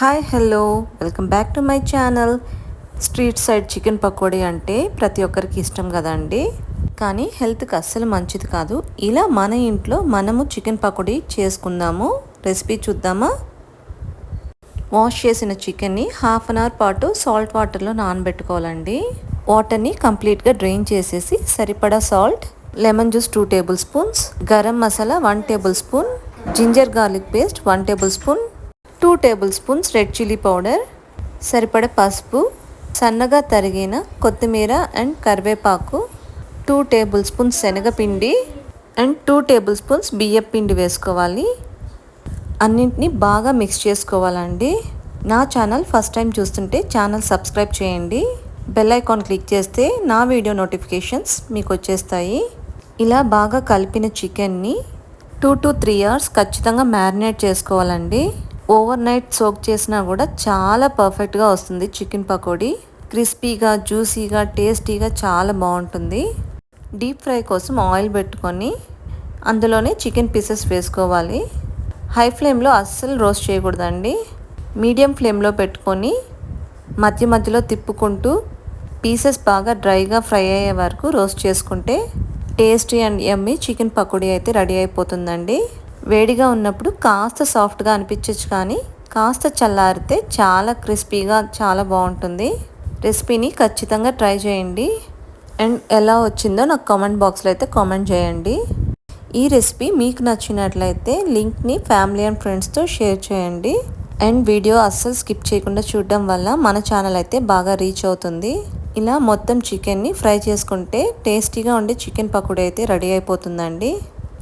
Hi hello. Welcome back to my channel. Street side chicken pakodi అంటే ప్రతి ఒక్కరికి ఇష్టం కదండి. కానీ హెల్త్కి అస్సలు మంచిది కాదు. ఇలా మన ఇంట్లో మనము చికెన్ పకోడీ చేసుకుందాము. రెసిపీ చూద్దామా? వాష్ చేసిన చికెన్ని హాఫ్ అన్ అవర్ పాటు సాల్ట్ వాటర్లో నానబెట్టుకోవాలండి. వాటర్ని కంప్లీట్గా డ్రైన్ చేసేసి సరిపడా salt lemon juice two tablespoons garam masala one tablespoon ginger garlic paste one tablespoon two tablespoons red chilli powder సరిపడ పసుపు సన్నగా తరిగిన కొత్తిమీర అండ్ కరివేపాకు టూ టేబుల్ స్పూన్స్ శనగపిండి అండ్ టూ టేబుల్ స్పూన్స్ బియ్యం పిండి వేసుకోవాలి. అన్నింటినీ బాగా మిక్స్ చేసుకోవాలండి. నా ఛానల్ ఫస్ట్ టైం చూస్తుంటే ఛానల్ సబ్స్క్రైబ్ చేయండి. బెల్ ఐకాన్ క్లిక్ చేస్తే నా వీడియో నోటిఫికేషన్స్ మీకు వచ్చేస్తాయి. ఇలా బాగా కలిపిన చికెన్ని టూ టు త్రీ అవర్స్ ఖచ్చితంగా మ్యారినేట్ చేసుకోవాలండి. ఓవర్ నైట్ సోక్ చేసినా కూడా చాలా పర్ఫెక్ట్గా వస్తుంది చికెన్ పకోడీ. క్రిస్పీగా జ్యూసీగా టేస్టీగా చాలా బాగుంటుంది. డీప్ ఫ్రై కోసం ఆయిల్ పెట్టుకొని అందులోనే చికెన్ పీసెస్ వేసుకోవాలి. హై ఫ్లేమ్లో అస్సలు రోస్ట్ చేయకూడదండి. మీడియం ఫ్లేమ్లో పెట్టుకొని మధ్య మధ్యలో తిప్పుకుంటూ పీసెస్ బాగా డ్రైగా ఫ్రై అయ్యే వరకు రోస్ట్ చేసుకుంటే tasty and yummy chicken pakodi అయితే రెడీ అయిపోతుందండి. వేడిగా ఉన్నప్పుడు కాస్త సాఫ్ట్గా అనిపించచ్చు కానీ కాస్త చల్లారితే చాలా క్రిస్పీగా చాలా బాగుంటుంది. రెసిపీని ఖచ్చితంగా ట్రై చేయండి. అండ్ ఎలా వచ్చిందో నాకు కామెంట్ బాక్స్లో అయితే కామెంట్ చేయండి. ఈ రెసిపీ మీకు నచ్చినట్లయితే లింక్ని ఫ్యామిలీ అండ్ ఫ్రెండ్స్తో షేర్ చేయండి. అండ్ వీడియో అస్సలు స్కిప్ చేయకుండా చూడడం వల్ల మన ఛానల్ అయితే బాగా రీచ్ అవుతుంది. ఇలా మొత్తం చికెన్ని ఫ్రై చేసుకుంటే టేస్టీగా ఉండే చికెన్ పకోడీ అయితే రెడీ అయిపోతుందండి.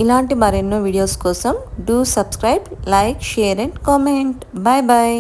ఇలాంటి మరెన్నో వీడియోస్ కోసం do subscribe like share and comment bye bye